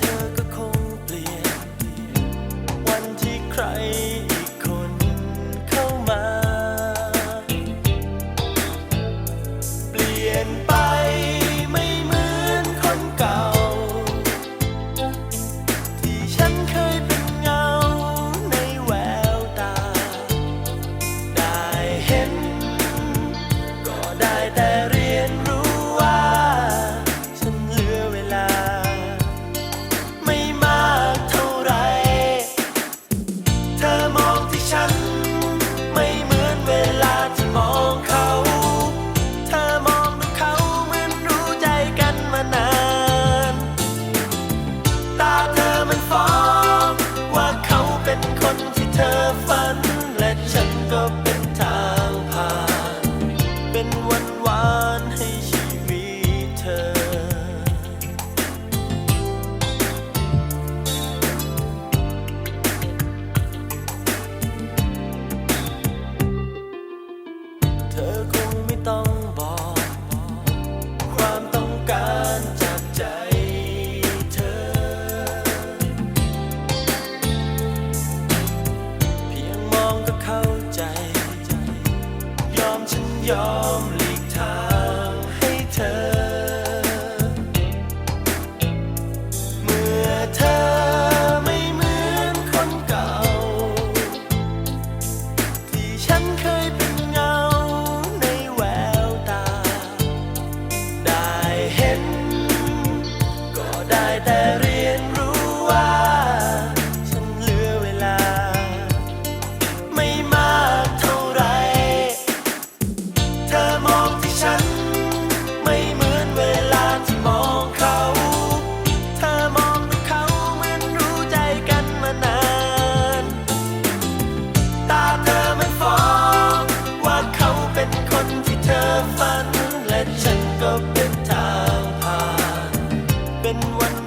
เธอก็คงเปลี่ยน วันที่ใคร ให้ชีเธอคงไม่ต้องบอก ความต้องการจากใจเธอ เพียงมองก็เข้าใจ ยอมฉันยอม been what